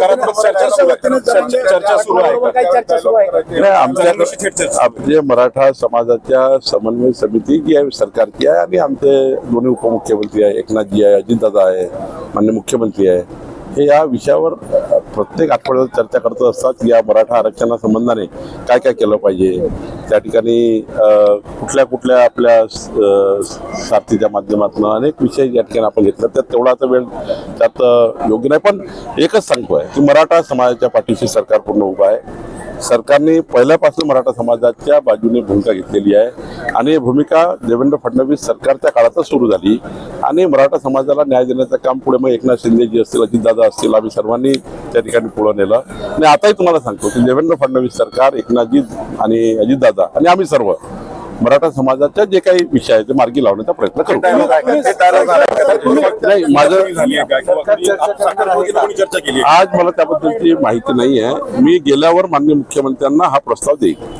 सकारात्मक चर्चा सुरू आहे. चर्चा- चर्चा सुरू आहे बरोबर काही चर्चा सुरू आहे का? नाही आमच्या त्यांच्याशी थेट चर्चा. आपले मराठा समाजाच्या समन्वय समिती जी आहे सरकारची आहे आणि आमचे दोन्ही उपमुख्यमंत्री आहे एकनाथजी आहे अजितदादा आहे मान्य मुख्यमंत्री आहे हे या विषयावर प्रत्येक आठवड्यात चर्चा करत असतात या मराठा आरक्षणा संबंधाने काय काय केलं पाहिजे. त्या ठिकाणी कुठल्या कुठल्या आपल्या साथीच्या माध्यमातून अनेक विषय या ठिकाणी आपण घेतला. त्यात तेवढा आता वेळ त्यात योग्य नाही. पण एकच सांगतो आहे की मराठा समाजाच्या पाठीशी सरकार पूर्ण उभं आहे. सरकारने पहिल्यापासून मराठा समाजाच्या बाजूने भूमिका घेतलेली आहे. आणि ही भूमिका देवेंद्र फडणवीस सरकारच्या काळातच सुरू झाली. आणि मराठा समाजाला न्याय देण्याचं काम पुढे मग एकनाथ शिंदेजी असतील अजितदादा असतील आम्ही सर्वांनी त्या ठिकाणी पुढे नेलं आणि आताही तुम्हाला सांगतो की देवेंद्र फडणवीस सरकार एकनाथजी आणि अजितदादा आणि आम्ही सर्व मराठा समाजाच्या जे काही विषय आहे ते मार्गी लावण्याचा प्रयत्न करू? नाही माझं? आज मला त्याबद्दलची माहिती नाही आहे मी गेल्यावर माननीय मुख्यमंत्र्यांना हा प्रस्ताव देईन